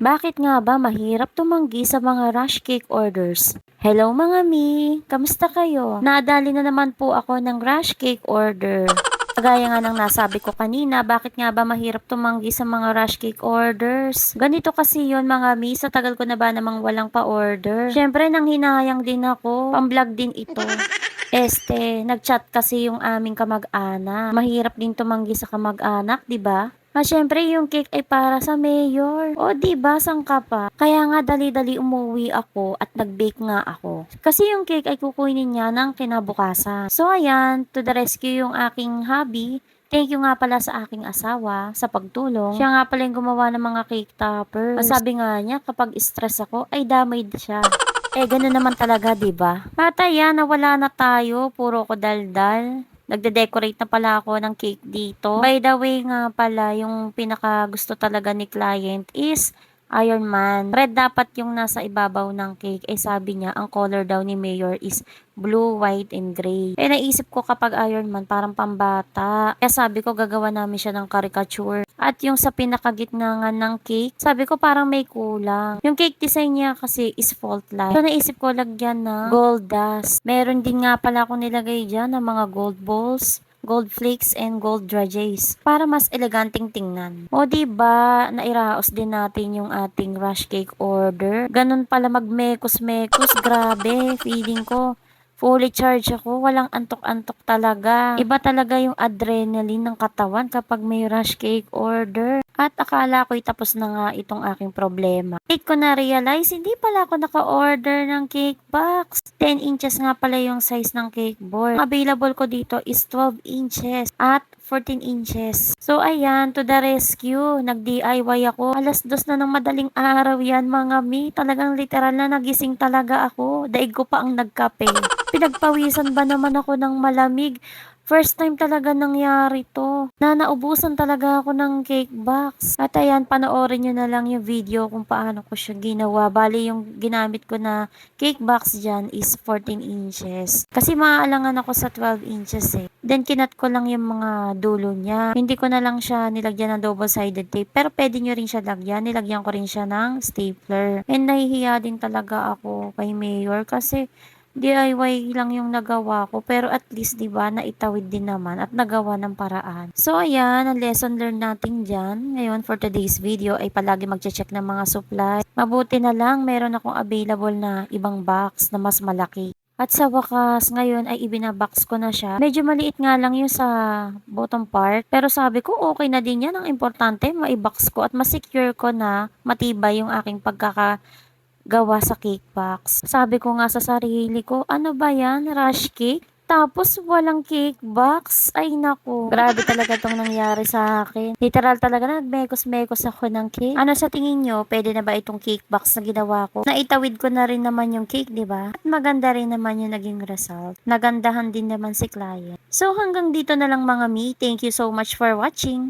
Bakit nga ba mahirap tumanggi sa mga rush cake orders? Hello mga mi! Kamusta kayo? Nadali na naman po ako ng rush cake order. Kagaya nga ng nasabi ko kanina, bakit nga ba mahirap tumanggi sa mga rush cake orders? Ganito kasi yon mga mi, sa tagal ko na ba namang walang pa-order. Siyempre, nang hinayang din ako. Pang-vlog din ito. Este, nagchat kasi yung aming kamag-anak. Mahirap din tumanggi sa kamag-anak, di ba? Ah, syempre yung cake ay para sa mayor. O, di ba sang ka pa? Kaya nga dali-dali umuwi ako at nag-bake nga ako. Kasi yung cake ay kukunin niya ng kinabukasan. So, ayan, to the rescue yung aking hobby. Thank you nga pala sa aking asawa sa pagtulong. Siya nga pala yung gumawa ng mga cake toppers. Ang sabi nga niya, kapag stress ako, ay damay siya. Eh, ganun naman talaga, di ba? At ayan, nawala na tayo. Puro ko daldal. Nagde-decorate na pala ako ng cake dito. By the way nga pala, yung pinaka gusto talaga ni client is Iron Man. Red dapat yung nasa ibabaw ng cake. Eh sabi niya, ang color daw ni Mayor is blue, white, and gray. Eh naisip ko kapag Iron Man, parang pambata. Kaya sabi ko, gagawa namin siya ng caricature. At yung sa pinakagitna nga ng cake, sabi ko parang may kulang. Yung cake design niya kasi is fault line. So naisip ko lagyan na gold dust. Meron din nga pala akong nilagay dyan ng mga gold balls gold flakes and gold dragées para mas eleganteng tingnan. O di ba nairaos din natin yung ating rush cake order. Ganun pala magmekos-mekos, grabe, feeling ko fully charged ako, walang antok-antok talaga. Iba talaga yung adrenaline ng katawan kapag may rush cake order. At akala ko'y tapos na nga itong aking problema. Late ko na realize, hindi pala ako naka-order ng cake box. 10 inches nga pala yung size ng cake board. Available ko dito is 12 inches at 14 inches. So ayan, to the rescue. Nag-DIY ako. Alas dos na ng madaling araw yan mga mi. Talagang literal na nagising talaga ako. Daig ko pa ang nagkape. Pinagpawisan ba naman ako ng malamig? First time talaga nangyari to. Na naubusan talaga ako ng cake box. At ayan, panoorin nyo na lang yung video kung paano ko siya ginawa. Bali, yung ginamit ko na cake box dyan is 14 inches. Kasi maaalangan ako sa 12 inches eh. Then, kinat ko lang yung mga dulo niya. Hindi ko na lang siya nilagyan ng double-sided tape. Pero pwede nyo rin siya lagyan. Nilagyan ko rin siya ng stapler. And nahihiya din talaga ako kay Mayor kasi DIY lang yung nagawa ko pero at least 'di ba naitawid din naman at nagawa ng paraan. So ayan, ang lesson learned natin diyan. Ngayon for today's video ay palagi magche-check ng mga supply. Mabuti na lang meron akong available na ibang box na mas malaki. At sa wakas, ngayon ay ibinabox ko na siya. Medyo maliit nga lang yung sa bottom part. Pero sabi ko, okay na din yan. Ang importante, maibox ko at masecure ko na matibay yung aking pagkaka gawa sa cake box. Sabi ko nga sa sarili ko, ano ba yan? Rush cake? Tapos walang cake box? Ay naku, grabe talaga tong nangyari sa akin. Literal talaga nagmekos-mekos ako ng cake. Ano sa tingin nyo, pwede na ba itong cake box na ginawa ko? Naitawid ko na rin naman yung cake, di ba? At maganda rin naman yung naging result. Nagandahan din naman si client. So hanggang dito na lang mga mi. Thank you so much for watching.